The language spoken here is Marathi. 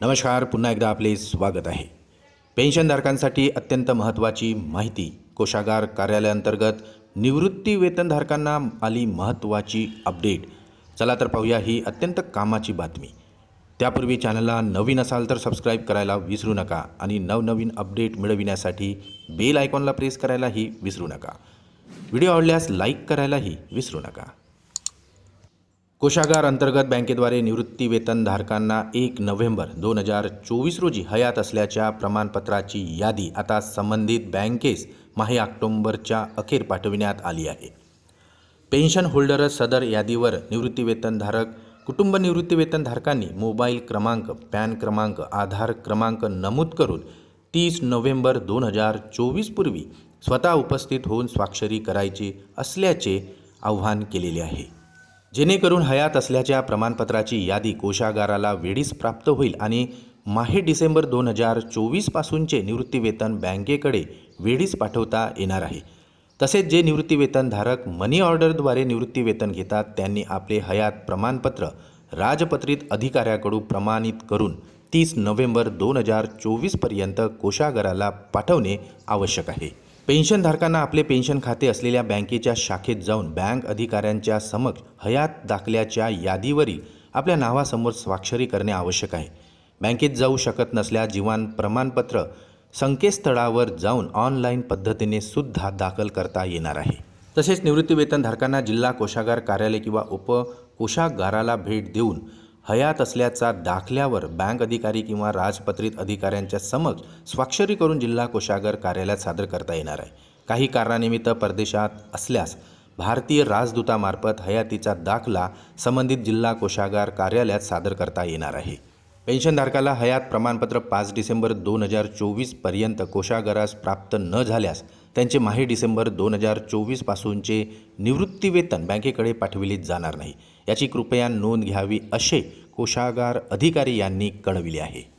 नमस्कार पुन्हा एकदा आपले स्वागत आहे. पेन्शनधारकांसाठी अत्यंत महत्त्वाची माहिती कोशागार कार्यालयाअंतर्गत निवृत्ती वेतनधारकांना आली महत्त्वाची अपडेट. चला तर पाहूया ही अत्यंत कामाची बातमी. त्यापूर्वी चॅनलला नवीन असाल तर सबस्क्राईब करायला विसरू नका आणि नवनवीन अपडेट मिळविण्यासाठी बेल आयकॉनला प्रेस करायलाही विसरू नका. व्हिडिओ आवडल्यास लाईक करायलाही विसरू नका. कोशागार अंतर्गत बँकेद्वारे निवृत्तीवेतनधारकांना एक नोव्हेंबर दोन हजार चोवीस रोजी हयात असल्याच्या प्रमाणपत्राची यादी आता संबंधित बँकेस माहे ऑक्टोंबरच्या अखेर पाठविण्यात आली आहे. पेन्शन होल्डर सदर यादीवर निवृत्तीवेतनधारक कुटुंब निवृत्तीवेतनधारकांनी मोबाईल क्रमांक पॅन क्रमांक आधार क्रमांक नमूद करून तीस नोव्हेंबर दोन हजार चोवीसपूर्वी स्वतः उपस्थित होऊन स्वाक्षरी करायची असल्याचे आव्हान केलेले आहे. जेणेकरून हयात असल्याच्या प्रमाणपत्राची यादी कोशागाराला वेळीच प्राप्त होईल आणि माहे डिसेंबर दोन हजार चोवीसपासूनचे निवृत्तीवेतन बँकेकडे वेळीच पाठवता येणार आहे. तसेच जे निवृत्तीवेतनधारक मनी ऑर्डरद्वारे निवृत्तीवेतन घेतात त्यांनी आपले हयात प्रमाणपत्र राजपत्रित अधिकाऱ्याकडून प्रमाणित करून तीस नोव्हेंबर दोन हजार चोवीसपर्यंत कोशागाराला पाठवणे आवश्यक आहे. पेन्शनधारकांना आपले पेन्शन खाते असलेल्या बँकेच्या शाखेत जाऊन बँक अधिकाऱ्यांच्या समक्ष हयात दाखल्याच्या यादीवरील आपल्या नावासमोर स्वाक्षरी करणे आवश्यक आहे. बँकेत जाऊ शकत नसल्यास जीवन प्रमाणपत्र संकेतस्थळावर जाऊन ऑनलाईन पद्धतीने सुद्धा दाखल करता येणार आहे. तसेच निवृत्तीवेतनधारकांना जिल्हा कोशागार कार्यालय किंवा उपकोशागाराला भेट देऊन हयात असल्याचा दाखल्यावर बँक अधिकारी किंवा राजपत्रित अधिकाऱ्यांच्या समक्ष स्वाक्षरी करून जिल्हा कोषागार कार्यालयात सादर करता येणार आहे. काही कारणानिमित्त परदेशात असल्यास भारतीय राजदूतामार्फत हयातीचा दाखला संबंधित जिल्हा कोषागार कार्यालयात सादर करता येणार आहे. पेन्शनधारकाला हयात प्रमाणपत्र पाच डिसेंबर दोन हजार चोवीसपर्यंत कोशागारास प्राप्त न झाल्यास त्यांचे माहे डिसेंबर दोन हजार चोवीसपासूनचे निवृत्तीवेतन बँकेकडे पाठविले जाणार नाही. याची कृपया नोंद घ्यावी असे कोशागार अधिकारी यांनी कळविले आहे.